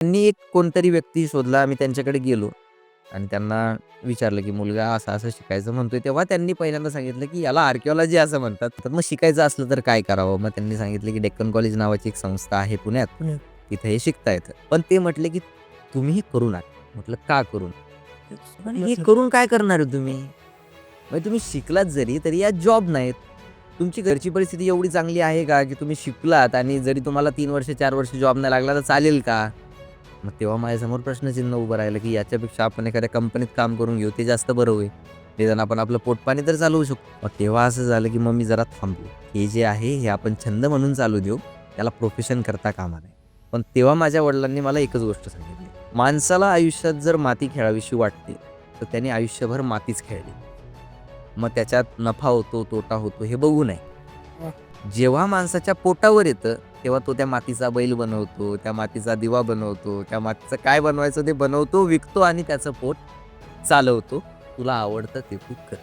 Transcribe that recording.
त्यांनी एक कोणतरी व्यक्ती शोधला आम्ही त्यांच्याकडे गेलो. आणि त्यांना विचारलं की मुलगा असं असं शिकायचं म्हणतोय. तेव्हा त्यांनी पहिल्यांदा सांगितलं की याला आर्किओलॉजी असं म्हणतात. तर मग शिकायचं असलं तर काय करावं? मग त्यांनी सांगितलं की डेक्कन कॉलेज नावाची एक संस्था आहे पुण्यात. तिथे हे शिकता येतं. पण ते म्हटले की तुम्ही हे करू नका. म्हटलं का करून हे करून काय करणार आहे तुम्ही? म्हणजे तुम्ही शिकलात जरी तरी या जॉब नाहीत. तुमची घरची परिस्थिती एवढी चांगली आहे का की तुम्ही शिकलात आणि जरी तुम्हाला तीन वर्ष चार वर्ष जॉब नाही लागला तर चालेल का? मग तेव्हा माझ्यासमोर प्रश्नचिन्ह उभं राहिलं की याच्यापेक्षा आपण एखाद्या कंपनीत काम करून घेऊ ते जास्त बरं होईल. निदान आपण आपलं पोटपाणी तर चालवू शकतो मग तेव्हा असं झालं की मग मी जरा थांबलो. हे जे आहे हे आपण छंद म्हणून चालू देऊ त्याला प्रोफेशन करता कामा नये. पण तेव्हा माझ्या वडिलांनी मला एकच गोष्ट सांगितली. माणसाला आयुष्यात जर माती खेळावीशी वाटते तर त्याने आयुष्यभर मातीच खेळली. मग त्याच्यात नफा होतो तोटा होतो हे बघू नये. जेव्हा माणसाच्या पोटावर येतं तेव्हा तो त्या मातीचा बैल बनवतो त्या मातीचा दिवा बनवतो त्या मातीचं काय बनवायचं ते बनवतो विकतो आणि त्याचं पोट चालवतो. तुला आवडतं ते तू कर.